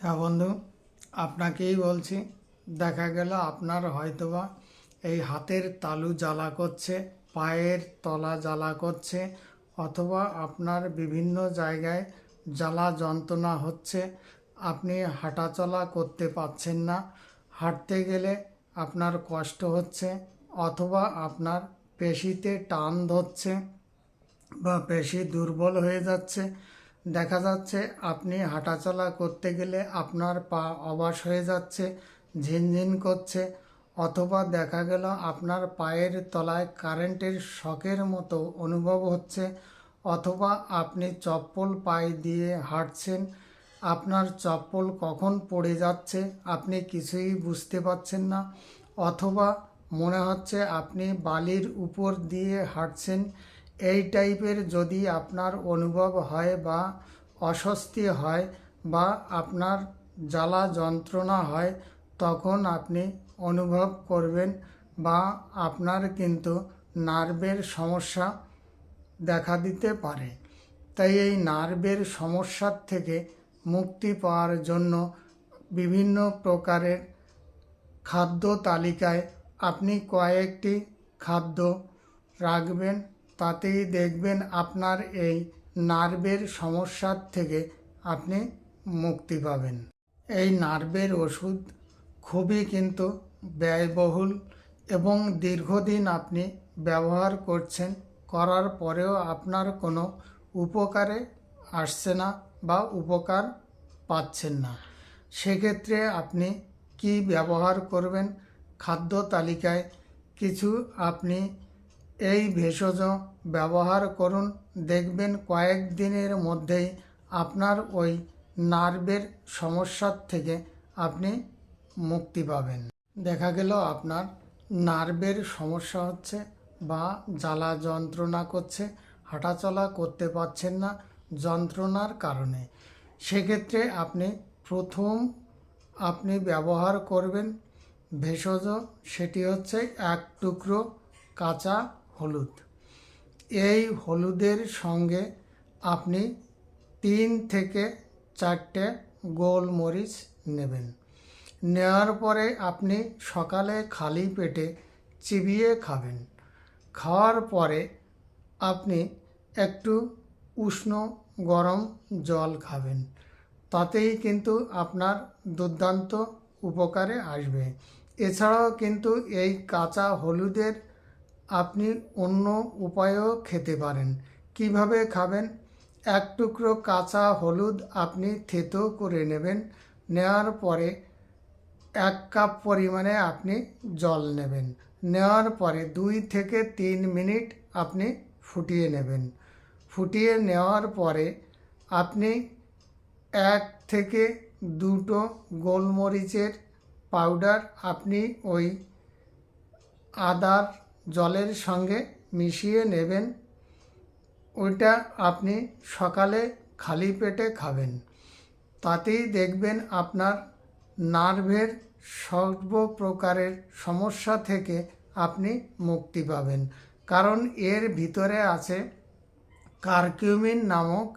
হ্যাঁ বন্ধু, আপনাকেই বলছি, দেখা গেল আপনার হয়তোবা এই হাতের তালু জ্বালা করছে, পায়ের তলা জ্বালা করছে, অথবা আপনার বিভিন্ন জায়গায় জ্বালা যন্ত্রণা হচ্ছে, আপনি হাঁটাচলা করতে পারছেন না, হাঁটতে গেলে আপনার কষ্ট হচ্ছে, অথবা আপনার পেশিতে টান ধরছে বা পেশি দুর্বল হয়ে যাচ্ছে দেখা যাচ্ছে আপনি হাঁটাচলা করতে গেলে আপনার পা অবাস হয়ে যাচ্ছে, ঝিনঝিন করছে, অথবা দেখা গেল আপনার পায়ের তলায় কারেন্টের শকের মতো অনুভব হচ্ছে, অথবা আপনি চপ্পল পায়ে দিয়ে হাঁটছেন, আপনার চপ্পল কখন পড়ে যাচ্ছে আপনি কিছুই বুঝতে পারছেন না, অথবা মনে হচ্ছে আপনি বালির উপর দিয়ে হাঁটছেন এই টাইপের যদি আপনার অনুভব হয় বা অস্বস্তি হয় বা আপনার জ্বালা যন্ত্রণা হয়, তখন আপনি অনুভব করবেন বা আপনার কিন্তু নার্ভের সমস্যা দেখা দিতে পারে। তাই এই নার্ভের সমস্যার থেকে মুক্তি পাওয়ার জন্য বিভিন্ন প্রকারের খাদ্য তালিকায় আপনি কয়েকটি খাদ্য রাখবেন। তাতেই দেখবেন আপনার এই নার্ভের সমস্যার থেকে আপনি মুক্তি পাবেন। এই নার্ভের ওষুধ খুবই কিন্তু ব্যয়বহুল এবং দীর্ঘদিন আপনি ব্যবহার করছেন, করার পরেও আপনার কোনো উপকারে আসছে না বা উপকার পাচ্ছেন না। সেক্ষেত্রে আপনি কি ব্যবহার করবেন, খাদ্য তালিকায় কিছু আপনি এই ভেষজ ব্যবহার করুন। দেখবেন কয়েকদিনের মধ্যেই আপনার ওই নার্ভের সমস্যার থেকে আপনি মুক্তি পাবেন। দেখা গেল আপনার নার্ভের সমস্যা হচ্ছে বা জ্বালা যন্ত্রণা করছে, হাঁটাচলা করতে পারছেন না যন্ত্রণার কারণে। সেক্ষেত্রে আপনি প্রথম আপনি ব্যবহার করবেন ভেষজ, সেটি হচ্ছে এক টুকরো কাঁচা হলুদ। এই হলুদের সঙ্গে আপনি তিন থেকে চারটে গোলমরিচ নেবেন। নেওয়ার পরে আপনি সকালে খালি পেটে চিবিয়ে খাবেন। খাওয়ার পরে আপনি একটু উষ্ণ গরম জল খাবেন। তাতেই কিন্তু আপনার দুর্দান্ত উপকারে আসবে। এছাড়াও কিন্তু এই কাঁচা হলুদের আপনি অন্য উপায়েও খেতে পারেন। কীভাবে খাবেন? এক টুকরো কাঁচা হলুদ আপনি থেতো করে নেবেন। নেওয়ার পরে এক কাপ পরিমাণে আপনি জল নেবেন। নেওয়ার পরে দুই থেকে তিন মিনিট আপনি ফুটিয়ে নেবেন। ফুটিয়ে নেওয়ার পরে আপনি এক থেকে দুটো গোলমরিচের পাউডার আপনি ওই আদার জলের সঙ্গে মিশিয়ে নেবেন। ওইটা আপনি সকালে খালি পেটে খাবেন। তাতেই দেখবেন আপনার নার্ভের সর্বপ্রকারের সমস্যা থেকে আপনি মুক্তি পাবেন। কারণ এর ভিতরে আছে কারকিউমিন নামক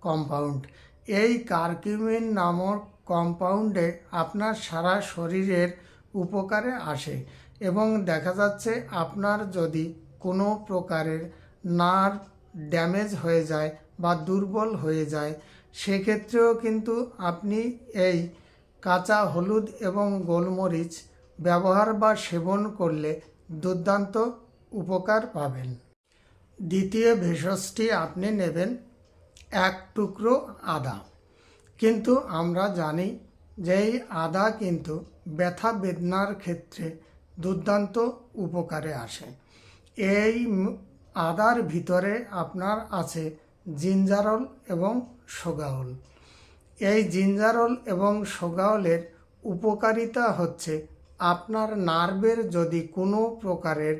কম্পাউন্ড এই কারকিউমিন নামক কম্পাউন্ডে আপনার সারা শরীরের উপকারে আসে। এবং দেখা যাচ্ছে আপনার যদি কোনো প্রকারের নার্ভ ড্যামেজ হয়ে যায় বা দুর্বল হয়ে যায়, সেক্ষেত্রেও কিন্তু আপনি এই কাঁচা হলুদ এবং গোলমরিচ ব্যবহার বা সেবন করলে দুর্দান্ত উপকার পাবেন। দ্বিতীয় ভেষজটি আপনি নেবেন, এক টুকরো আদা। কিন্তু আমরা জানি যে এই আদা কিন্তু ব্যথা বেদনার ক্ষেত্রে দুর্দান্ত উপকারে আসে। এই আদার ভিতরে আপনার আছে জিঞ্জারল এবং সোগাওল এই জিঞ্জারল এবং সোগাওলের উপকারিতা হচ্ছে আপনার নার্ভের যদি কোনো প্রকারের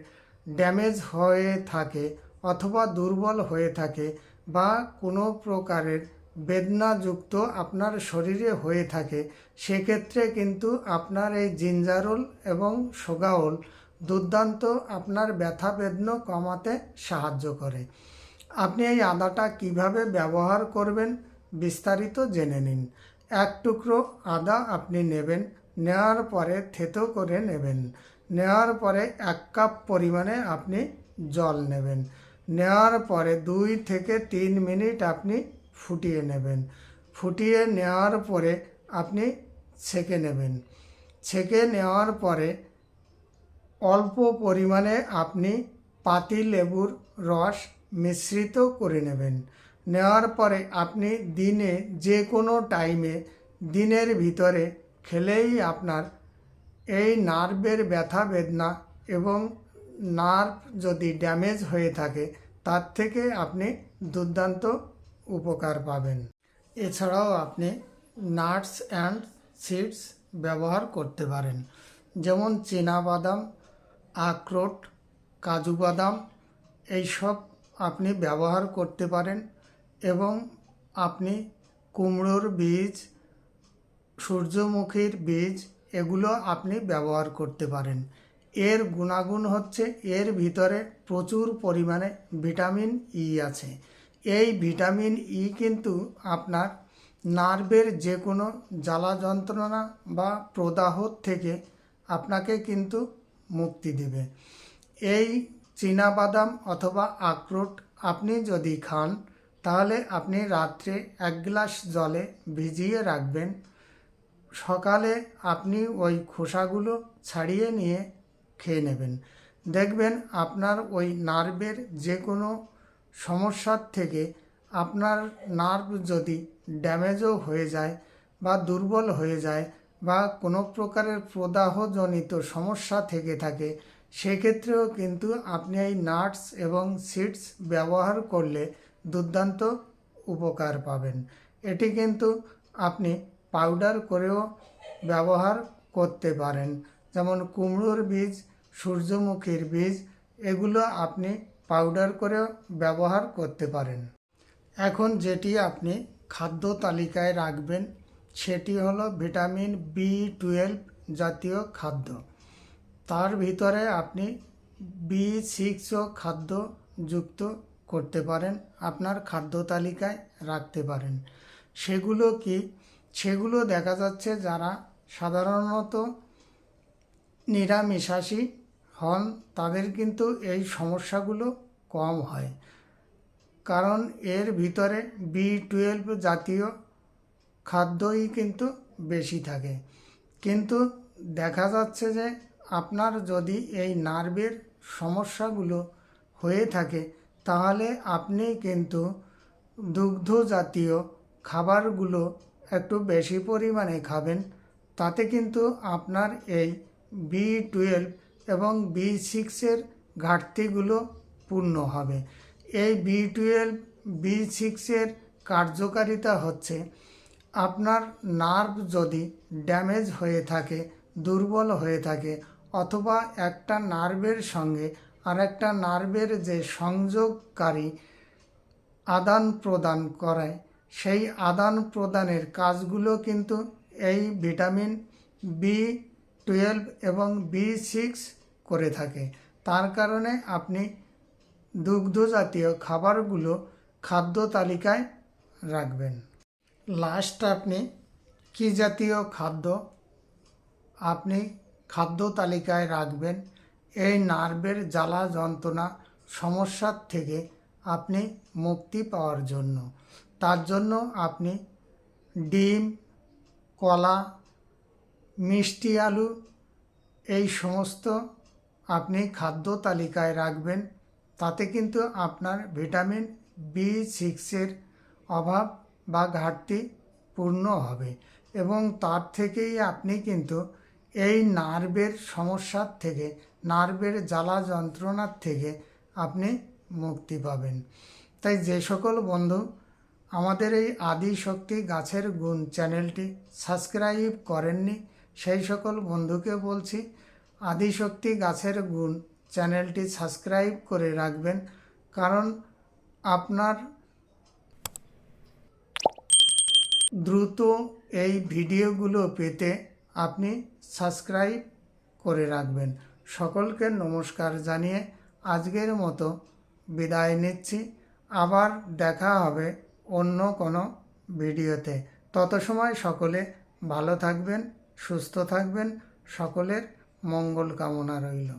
ড্যামেজ হয়ে থাকে অথবা দুর্বল হয়ে থাকে বা কোনো প্রকারের বেদনাযুক্ত আপনার শরীরে হয়ে থাকে, সেক্ষেত্রে কিন্তু আপনার এই জিঞ্জারল এবং সোগাওল দুর্দান্ত আপনার ব্যথা বেদনা কমাতে সাহায্য করে। আপনি এই আদাটা কীভাবে ব্যবহার করবেন বিস্তারিত জেনে নিন। এক টুকরো আদা আপনি নেবেন, নেওয়ার পরে থেতো করে নেবেন। নেওয়ার পরে এক কাপ পরিমাণে আপনি জল নেবেন। নেওয়ার পরে দুই থেকে তিন মিনিট আপনি ফুটিয়ে নেবেন। ফুটিয়ে নেওয়ার পরে আপনি ছেঁকে নেবেন। ছেঁকে নেওয়ার পরে অল্প পরিমাণে আপনি পাতি লেবুর রস মিশ্রিত করে নেবেন। নেওয়ার পরে আপনি দিনে যে কোনো টাইমে দিনের ভিতরে খেলেই আপনার এই নার্ভের ব্যথা বেদনা এবং নার্ভ যদি ড্যামেজ হয়ে থাকে, তার থেকে আপনি দুর্দান্ত উপকার পাবেন। এছাড়াও আপনি নাটস অ্যান্ড সিডস ব্যবহার করতে পারেন। যেমন বাদাম আখরোট কাজু বাদাম এইসব আপনি ব্যবহার করতে পারেন এবং আপনি কুমড়োর বীজ, সূর্যমুখীর বীজ এগুলো আপনি ব্যবহার করতে পারেন। এর গুণাগুণ হচ্ছে এর ভিতরে প্রচুর পরিমাণে ভিটামিন ই আছে। এই ভিটামিন ই কিন্তু আপনার নার্ভের যে কোনো জ্বালা যন্ত্রণা বা প্রদাহ থেকে আপনাকে কিন্তু মুক্তি দেবে। এই বাদাম অথবা আখরোট আপনি যদি খান, তাহলে আপনি রাত্রে এক গ্লাস জলে ভিজিয়ে রাখবেন। সকালে আপনি ওই খোসাগুলো ছাড়িয়ে নিয়ে খেয়ে নেবেন। দেখবেন আপনার ওই নার্ভের যে কোনো সমস্যার থেকে আপনার নার্ভ যদি ড্যামেজও হয়ে যায় বা দুর্বল হয়ে যায় বা কোনো প্রকারের প্রদাহজনিত সমস্যা থেকে থাকে, সেক্ষেত্রেও কিন্তু আপনি এই নাটস এবং সিডস ব্যবহার করলে দুর্দান্ত উপকার পাবেন। এটি কিন্তু আপনি পাউডার করেও ব্যবহার করতে পারেন। যেমন কুমড়োর বীজ, সূর্যমুখীর বীজ, এগুলো আপনি পাউডার করেও ব্যবহার করতে পারেন। এখন যেটি আপনি খাদ্য তালিকায় রাখবেন, সেটি হলো ভিটামিন বি টুয়েলভ জাতীয় খাদ্য। তার ভিতরে আপনি বি সিক্সও খাদ্য যুক্ত করতে পারেন, আপনার খাদ্য তালিকায় রাখতে পারেন। সেগুলো কি? সেগুলো দেখা যাচ্ছে যারা সাধারণত নিরামিষাশী হন তাদের কিন্তু এই সমস্যাগুলো কম হয়। কারণ এর ভিতরে বি টুয়েলভ জাতীয় খাদ্যই কিন্তু বেশি থাকে। কিন্তু দেখা যাচ্ছে যে আপনার যদি এই নার্ভের সমস্যাগুলো হয়ে থাকে, তাহলে আপনি কিন্তু দুগ্ধ জাতীয় খাবারগুলো একটু বেশি পরিমাণে খাবেন। তাতে কিন্তু আপনার এই বি টুয়েলভ এবং বি সিক্সের ঘাটতিগুলো পূর্ণ হবে। এই বি টুয়েলভ, বি সিক্সের কার্যকারিতা হচ্ছে, আপনার নার্ভ যদি ড্যামেজ হয়ে থাকে, দুর্বল হয়ে থাকে, অথবা একটা নার্ভের সঙ্গে আর একটা নার্ভের যে সংযোগকারী আদান প্রদান করায়, সেই আদান প্রদানের কাজগুলো কিন্তু এই ভিটামিন বি টুয়েলভ এবং বি সিক্স করে থাকে। তার কারণে আপনি দুগ্ধ জাতীয় খাবারগুলো খাদ্য তালিকায় রাখবেন। লাস্ট আপনি কী জাতীয় খাদ্য আপনি খাদ্য তালিকায় রাখবেন? এই নার্ভের জ্বালা যন্ত্রণা সমস্যার থেকে আপনি মুক্তি পাওয়ার জন্য। তার জন্য আপনি ডিম, কলা, মিষ্টি আলু, এই সমস্ত আপনি খাদ্য তালিকায় রাখবেন, তাতে কিন্তু আপনার ভিটামিন বি সিক্সের অভাব বা ঘাটতি পূর্ণ হবে এবং তার থেকেই আপনি কিন্তু এই নার্ভের সমস্যার থেকে, নার্ভের জ্বালা যন্ত্রণার থেকে আপনি মুক্তি পাবেন। তাই যে সকল বন্ধু, আমাদের এই আদি শক্তি গাছের গুণ চ্যানেলটি সাবস্ক্রাইব করেননি, সেই সকল বন্ধুকে বলছি আদিশক্তি গাছের গুণ চ্যানেলটি সাবস্ক্রাইব করে রাখবেন, কারণ আপনার দ্রুত এই ভিডিওগুলো পেতে আপনি সাবস্ক্রাইব করে রাখবেন। সকলকে নমস্কার জানিয়ে আজকের মতো বিদায় নিচ্ছি। আবার দেখা হবে অন্য কোনো ভিডিওতে। তত সময় সকলে ভালো থাকবেন, সুস্থ থাকবেন, সকলের মঙ্গল কামনা রইল।